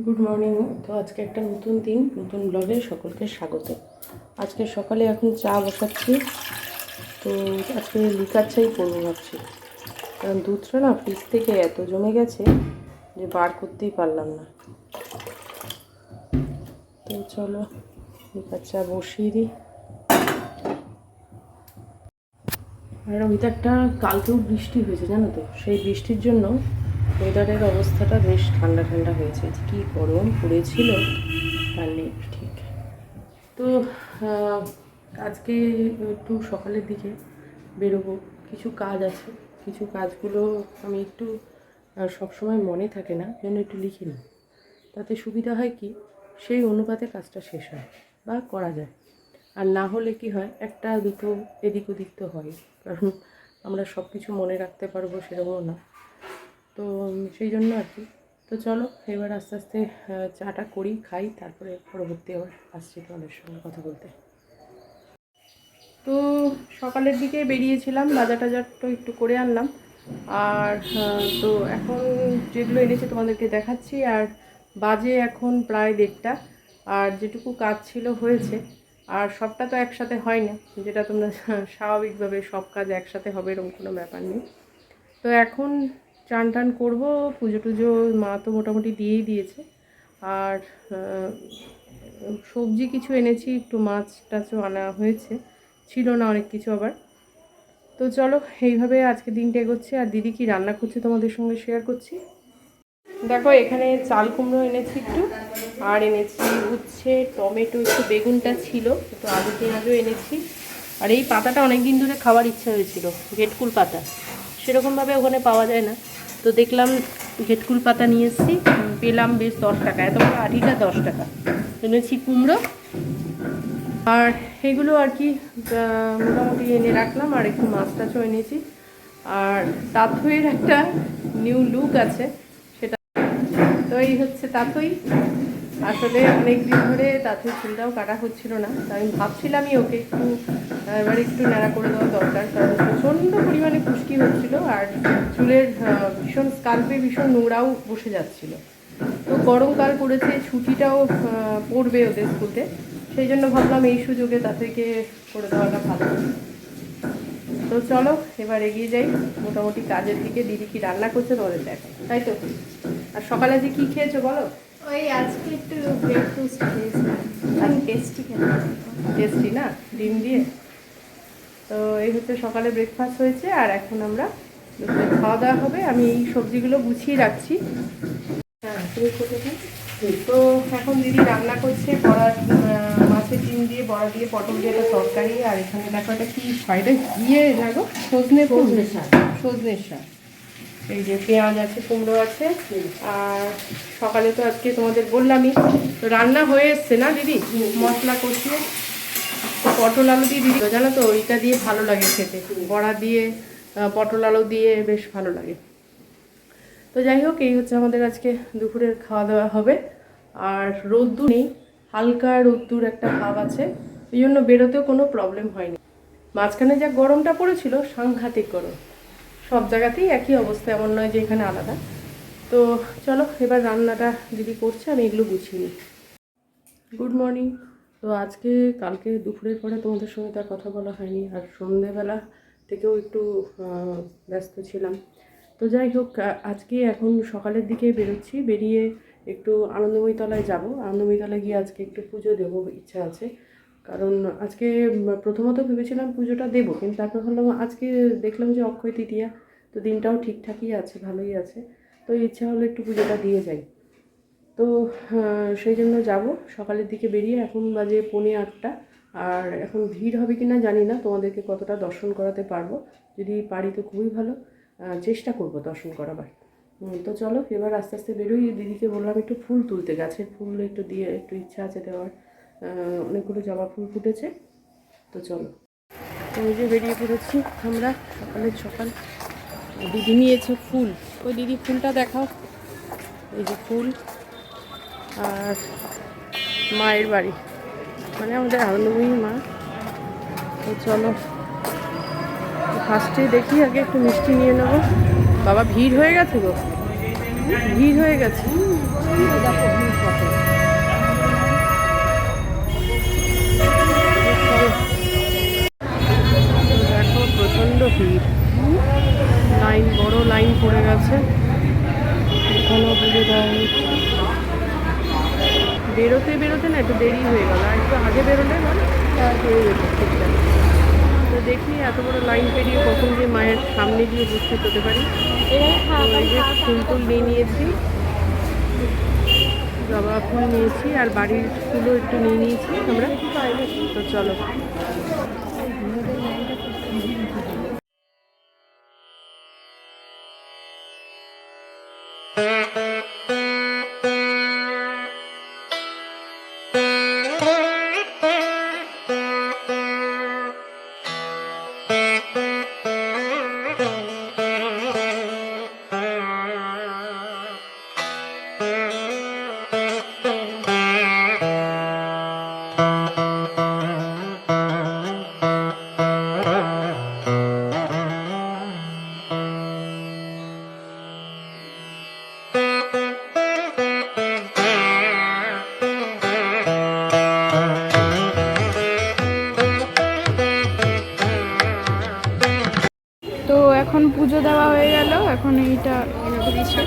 Good morning তো আজকে একটা নতুন দিন, নতুন ব্লগে সকলকে স্বাগত। আজকে সকালে এখন চা বসাচ্ছি। তো আজকে লিকার চাই করব ভাবছি। কারণ দুধটা না ফ্রিজ থেকে এত জমে গেছে যে বার করতেই পারলাম না। তো চলো, লিকার চা বসিয়ে দিই। আর ওয়েদারটা কালকেও বৃষ্টি হয়েছে, জানো তো? সেই বৃষ্টির জন্য ওয়েদারের অবস্থাটা বেশ ঠান্ডা ঠান্ডা হয়েছে। কী গরম পড়েছিল? তার নেই, ঠিক। তো আজকে একটু সকালের দিকে বেরোবো। কিছু কাজ আছে। কিছু কাজগুলো আমি একটু সবসময় মনে থাকে না জন্য একটু লিখে নিই। তাতে সুবিধা হয় কি? সেই অনুপাতে কাজটা শেষ হয় বা করা যায়। আর না হলে কি হয়? একটা দুটো এদিক ওদিক তো হয়। কারণ আমরা সব কিছু মনে রাখতে পারব সেরকমও না। তো সেই জন্য আর কি। তো চলো, এবার আস্তে আস্তে চাটা করি, খাই, তারপরে পরবর্তী আবার আসছি তোমাদের সঙ্গে কথা বলতে। তো সকালের দিকে বেরিয়েছিলাম, বাজার টাজার তো একটু করে আনলাম। আর তো এখন যেগুলো এনেছে তোমাদেরকে দেখাচ্ছি, আর বাজে এখন প্রায় দেড়টা, আর যেটুকু কাজ ছিল হয়েছে। আর সবটা তো একসাথে হয় না যেটা তোমরা স্বাভাবিকভাবে সব কাজ একসাথে হবে, এরকম কোনো ব্যাপার নেই। তো এখন চান টান করব, পুজো টুজো মা তো মোটামুটি দিয়েই দিয়েছে। আর সবজি কিছু এনেছি, একটু মাছ টাছও আনা হয়েছে। ছিল না অনেক কিছু আবার। তো চলো, এইভাবে আজকে দিনটা এগোচ্ছে। আর দিদি কি রান্না করছে তোমাদের সঙ্গে শেয়ার করছি? দেখো, এখানে চাল কুমড়ো এনেছি একটু। আর এনেছি উচ্ছে টমেটো, একটু বেগুনটা ছিল, একটু আলু পেঁয়াজও এনেছি। আর এই পাতাটা অনেক দিন ধরে খাওয়ার ইচ্ছা হয়েছিল ঘেটকুল পাতা। সেরকমভাবে ওখানে পাওয়া যায় না। তো দেখলাম ঘেটকুল পাতা নিয়ে এসেছি, পেলাম বেশ দশ টাকা এত বড় আঠিটা দশ টাকা। এনেছি কুমড়ো। আর এগুলো আর কি মোটামুটি এনে রাখলাম, আর একটু মাছ টাছও এনেছি। আর তাঁতইয়ের একটা নিউ লুক আছে, সেটা তো এই হচ্ছে তাঁতুই। আসলে অনেক দিন ধরে তাতে চুলটাও কাটা হচ্ছিল না, তো আমি ভাবছিলামই ওকে একটু, এবার একটু ন্যাড়া করে দেওয়া দরকার, কারণ প্রচণ্ড পরিমাণে খুশকি হচ্ছিল আর চুলের ভীষণ স্কাল্পে ভীষণ নোংরাও বসে যাচ্ছিল। তো গরমকাল পড়েছে, ছুটিটাও পড়বে ওদের স্কুলতে, সেই জন্য ভাবলাম এই সুযোগে তাদেরকে করে দেওয়াটা ভালো। তো চলো, এবার এগিয়ে যাই, মোটামুটি কাজের দিকে, দিদি কি রান্না করছে, তোমাদের দেখো, তাই তো? আর সকালে যে কি খেয়েছো বলো? ওই আজকে একটু ব্রেড টোস্ট টেস্টি খেতে টেস্টি না? ডিম দিয়ে? তো এই হচ্ছে সকালে ব্রেকফাস্ট হয়েছে আর এখন আমরা দুপুরে খাওয়া দাওয়া হবে। আমি এই সবজিগুলো গুছিয়ে রাখছি। হ্যাঁ তো এখন দিদি রান্না করছে বড়া মাছের ডিম দিয়ে বড়া দিয়ে পটল দিয়ে একটা তরকারি আর এখানে দেখো একটা কি ফ্রাইডে ইয়ে দেখো সজনে সজনে শাক। সজনে শাক। এই যে পেঁয়াজ আছে, কুমড়ো আছে, আর সকালে তো আজকে তোমাদের বললামই, রান্না হয়ে এসছে না দিদি? মশলা কষিয়ে, তো পটল আলু দিয়ে দিদি। জানো তো, ওইটা দিয়ে ভালো লাগে খেতে। বড়া দিয়ে পটল আলু দিয়ে বেশ ভালো লাগে। তো যাই হোক, এই হচ্ছে আমাদের আজকে দুপুরের খাওয়া দাওয়া হবে। আর রোদ্দুর নেই, হালকা রোদ্দুর একটা ভাব আছে। এই জন্য বেরোতেও কোনো প্রবলেম হয়নি। মাঝখানে যা গরমটা পড়েছিল, সাংঘাতিক গরম। সব জায়গাতেই একই অবস্থা, এমন নয় যে এখানে আলাদা। তো চলো, এবার রান্নাটা দিদি করছে, আমি এগুলো গুছিয়ে নিই। গুড মর্নিং তো আজকে, কালকে দুপুরের পরে তোমাদের সঙ্গে তার কথা বলা হয়নি, আর সন্ধেবেলা থেকেও একটু ব্যস্ত ছিলাম। তো যাই হোক আজকে এখন সকালের দিকে বেরোচ্ছি, বেরিয়ে একটু আনন্দময়ী তলায় যাব। আনন্দময়ী তলায় গিয়ে আজকে একটু পুজো দেবো, ইচ্ছা আছে। কারণ আজকে প্রথমত ভেবেছিলাম পুজোটা দেবো, কিন্তু তারপর ভাবলাম আজকে দেখলাম যে অক্ষয় তৃতীয়া, তো দিনটাও ঠিকঠাকই আছে, ভালোই আছে। তো ইচ্ছা হলো একটু পুজোটা দিয়ে যাই। তো সেই জন্য যাব। সকালের দিকে বেরিয়ে এখন বাজে পৌনে আটটা। আর এখন ভিড় হবে কি না জানি না, তোমাদেরকে কতটা দর্শন করাতে পারব। যদি পারি তো খুবই ভালো। চেষ্টা করব দর্শন করাবার। তো চলো, এবার আস্তে আস্তে বেরোই। দিদিকে বললাম একটু ফুল তুলতে, গাছের ফুল একটু দিয়ে, একটু ইচ্ছা আছে দেওয়ার। অনেকগুলো জবা ফুল ফুটেছে। তো চলো। এই যে বেরিয়ে পড়েছি আমরা। সকালের সকাল। দিদি নিয়েছে ফুল। ওই দিদি ফুলটা দেখাও। এই যে ফুল। আর মায়ের বাড়ি। মানে আমাদের আনন্দময়ী মা। তো চলো। ফার্স্টে দেখি, আগে একটু মিষ্টি নিয়ে নেব। বাবা, ভিড় হয়ে গেছে গো? ভিড় হয়ে গেছে? দেখো ভিড় একটু দেরি হয়ে গেল। আর একটু আগে বেরোলে না হয়ে যেত ঠিকঠাক তো দেখি এত বড় লাইন পেরিয়ে কখন যে মায়ের সামনে গিয়ে উপস্থিত হতে পারি। তো এই যে ফুল নিয়ে নিয়েছি। জবা ফুল নিয়েছি আর বাড়ির ফুলও একটু নিয়ে নিয়েছি আমরা। তো চলো। এখন এইটা দিচ্ছে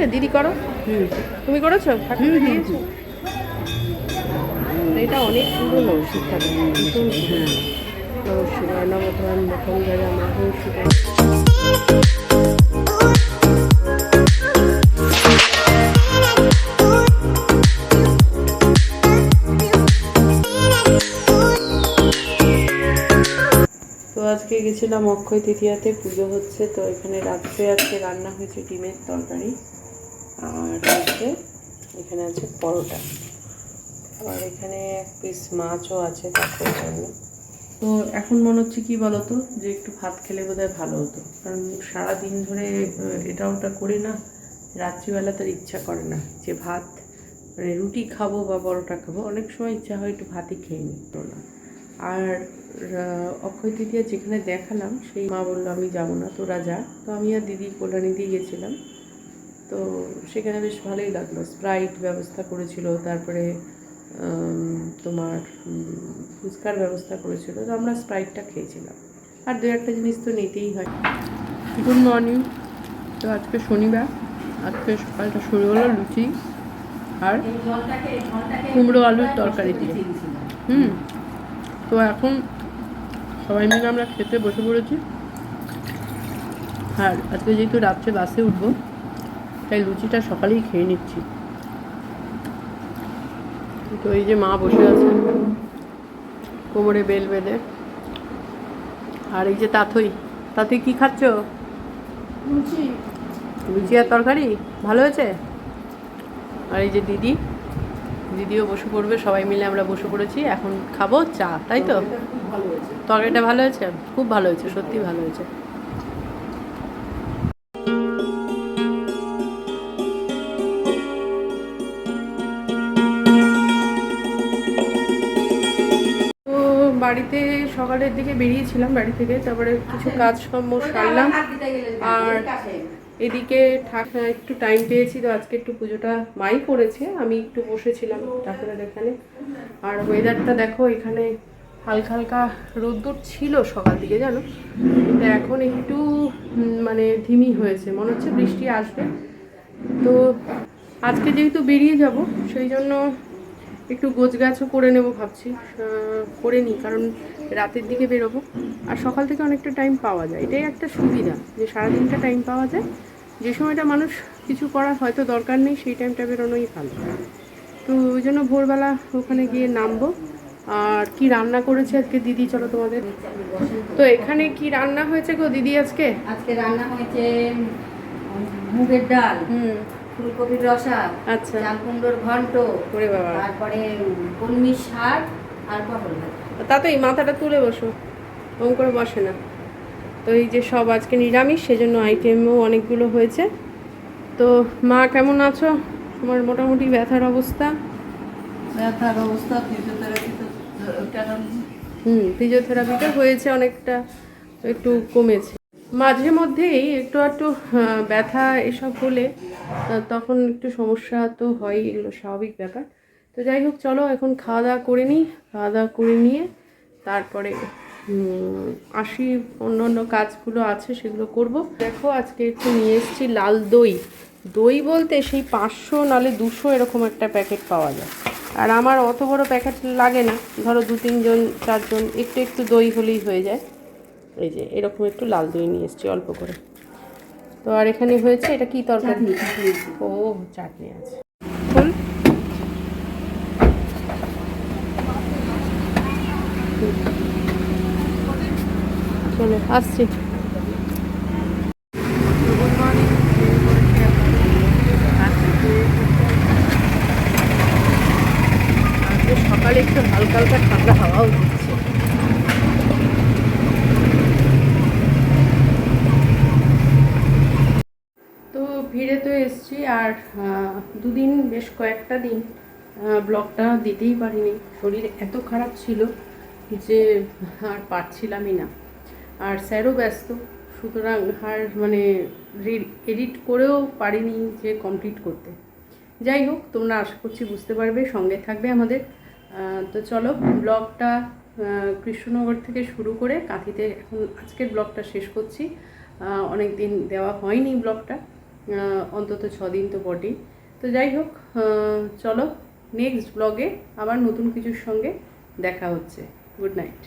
হয়েছে দিদি করো। তুমি করেছ? এটা অনেক পুরনো শিক্ষা নবধান তো আজকে গেছিলাম অক্ষয় তৃতীয়াতে পুজো হচ্ছে তো এখানে রাত্রে আজকে রান্না হয়েছে ডিমের তরকারি। আর হচ্ছে এখানে আছে পরোটা। আর এখানে এক পিস মাছও আছে তারপর জন্য। তো এখন মনে হচ্ছে কি বলতো? যে একটু ভাত খেলে বোধহয় ভালো হতো। কারণ সারাদিন ধরে এটা ওটা করি না, রাত্রিবেলা তার ইচ্ছা করে না যে ভাত মানে রুটি খাব বা পরোটা খাব। অনেক সময় ইচ্ছা হয় একটু ভাতই খেয়ে নিত না আর অক্ষয় তৃতীয়া যেখানে দেখালাম, সেই মা বলল, আমি যাব না, তোরা যা। তো আমি আর দিদি, কল্যাণী দিয়ে গেছিলাম। তো সেখানে বেশ ভালোই লাগল। স্প্রাইট ব্যবস্থা করেছিল তারপরে তোমার ফুচকার ব্যবস্থা করেছিল। তো আমরা স্প্রাইটটা খেয়েছিলাম। আর দু একটা জিনিস তো নিতেই হয়। গুড মর্নিং তো আজকে শনিবার। আজকে সকালটা শুরু হলো লুচি আর কুমড়ো আলুর তরকারি দিয়ে হুম। তো এখন সবাই মিলে আমরা খেতে বসে পড়েছি। আর আজকে যেহেতু রাত্রে বাসে উঠবো তাই লুচিটা সকালেই খেয়ে নিচ্ছি। তো এই যে মা বসে আছে কোমরে বেল বেঁধে। আর এই যে তাথই তাথই কি খাচ্ছ? লুচি। লুচি আর তরকারি? ভালো হয়েছে? আর এই যে দিদি দিদিও বসে পড়বে সবাই মিলে আমরা বসে পড়েছি এখন খাব চা তাই তো? তরকারিটা ভালো হয়েছে। খুব ভালো হয়েছে সত্যি ভালো হয়েছে। বাড়িতে সকালের দিকে বেরিয়েছিলাম বাড়ি থেকে, তারপরে কিছু কাজ কর্ম সারলাম। আর এদিকে ঠাক- একটু টাইম পেয়েছি তো আজকে একটু পুজোটা মাই করেছে, আমি একটু বসেছিলাম ঠাকুরের এখানে। আর ওয়েদারটা দেখো, এখানে হালকা হালকা রোদ্দুর ছিল সকাল দিকে, জানো? কিন্তু এখন একটু মানে ধিমি হয়েছে, মনে হচ্ছে বৃষ্টি আসবে। তো আজকে যেহেতু বেরিয়ে যাব, সেই জন্য একটু গোছ গাছও করে নেব ভাবছি করে নিই কারণ রাতের দিকে বেরোবো। আর সকাল থেকে অনেকটা টাইম পাওয়া যায়। এটাই একটা সুবিধা যে সারাদিনটা টাইম পাওয়া যায়। যে সময়টা মানুষ কিছু করার হয়তো দরকার নেই সেই টাইমটা বেরোনোই ভালো। তো ওই জন্য ভোরবেলা ওখানে গিয়ে নামবো। আর কি রান্না করেছে আজকে দিদি চলো তোমাদের। তো এখানে কি রান্না হয়েছে গো দিদি আজকে? আজকে রান্না হয়েছে মুগের ডাল। হুম। ফুলকপির রসা আচ্ছা। চাল কুমড়োর ঘন্ট ওরে বাবা। তারপরে কলমির শাক আর পটল ভাজা। তাতেই মাথাটা তুলে বসো। ওম করে বসে না। তো এই যে সব আজকে নিরামিষ সেজন্য আইটেমও অনেকগুলো হয়েছে। তো মা কেমন আছো? তোমার মোটামুটি ব্যথার অবস্থা? ব্যথার অবস্থা ফিজিওথেরাপি তো হুম ফিজিওথেরাপিটা হয়েছে অনেকটা একটু কমেছে। মাঝে মধ্যেই একটু একটু ব্যথা এসব হলে তখন একটু সমস্যা তো হয় এগুলো স্বাভাবিক ব্যাপার। তো যাই হোক, চলো এখন খাওয়া দাওয়া করে নিই, খাওয়া দাওয়া করে নিয়ে তারপরে আসি অন্য অন্য কাজগুলো আছে সেগুলো করব। দেখো, আজকে একটু নিয়ে এসেছি লাল দই। দই বলতে সেই পাঁচশো নালে দুশো এরকম একটা প্যাকেট পাওয়া যায়। আর আমার অত বড় প্যাকেট লাগে না। ধরো দু তিনজন, চারজন, একটু একটু দই হলেই হয়ে যায়। এই যে এরকম একটু লাল দই নিয়ে এসেছি অল্প করে। তো আর এখানে হয়েছে এটা কি তরকারি? ও চাটনি আছে। চলো আসছি। সকালে একটু হালকা হালকা ঠান্ডা হাওয়াও দিচ্ছে তো ভিড়ে তো এসছি আর দুদিন, বেশ কয়েকটা দিন ব্লগটা দিতেই পারিনি। শরীর এত খারাপ ছিল যে আর পারছিলামই না। আর স্যারও ব্যস্ত, সুতরাং আর মানে এডিট করেও পারিনি যে কমপ্লিট করতে। যাই হোক, তোমরা আশা করছি বুঝতে পারবে, সঙ্গে থাকবে আমাদের। তো চলো, ব্লগটা কৃষ্ণনগর থেকে শুরু করে কাঁথিতে এখন আজকের ব্লগটা শেষ করছি। অনেক দিন দেওয়া হয়নি ব্লগটা। অন্তত দিন তো বটেই। তো যাই হোক চলো নেক্সট ব্লগে আবার নতুন কিছুর সঙ্গে দেখা হচ্ছে। Good night